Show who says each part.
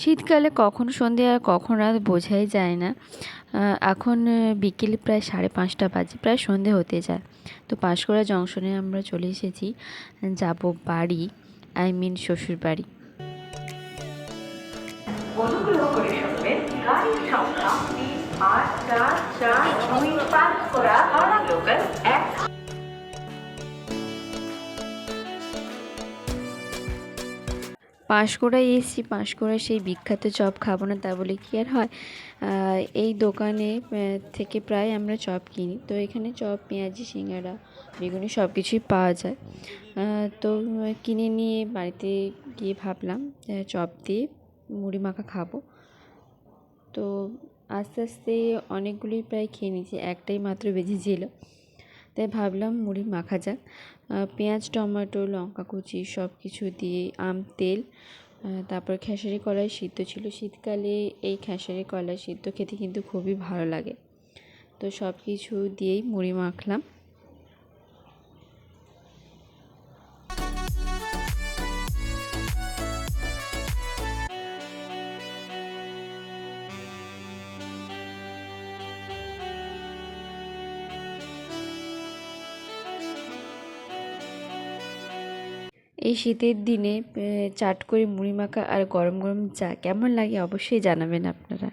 Speaker 1: শীতকালে কখন সন্ধে আর কখন রাত বোঝাই যায় না। এখন বিকেল প্রায় সাড়ে পাঁচটা বাজে, প্রায় সন্ধে হতে যায়। তো পাঁশকুড়া জংশনে আমরা চলে এসেছি, যাব বাড়ি, আই মিন শ্বশুর বাড়ি।
Speaker 2: অনুগ্রহ করে শুনবেন গাড়ির সংখ্যা চার চার, দুই পাঁচ লোকাল, এক
Speaker 1: পাঁশকুড়ায় এসেছি পাঁশকুড়ায় সেই বিখ্যাত চপ খাব না তা বলে কি আর হয়? এই দোকানে থেকে প্রায় আমরা চপ কিনি। তো এখানে চপ, পেঁয়াজি সিঙ্গারা বেগুনি সব কিছুই পাওয়া যায়। তো কিনে নিয়ে বাড়িতে গিয়ে ভাবলাম চপ দিয়ে মুড়ি মাখা খাব। তো আস্তে আস্তে অনেকগুলি প্রায় খেয়ে নিয়েছি, একটাই মাত্র বেজেছিল তাই ভাবলাম মুড়ি মাখা যাক। পেঁয়াজ, টমেটো, লঙ্কা কুচি সব কিছু দিয়ে, আম, তেল তারপর খেসারি, কলাই সিদ্ধ ছিল। শীতকালে এই খেসারি, কলাই সিদ্ধ খেতে কিন্তু খুবই ভালো লাগে। তো সব কিছু দিয়েই মুড়ি মাখলাম। এই শীতের দিনে চাট করে মুড়ি মাখা আর গরম গরম চা কেমন লাগে অবশ্যই জানাবেন আপনারা।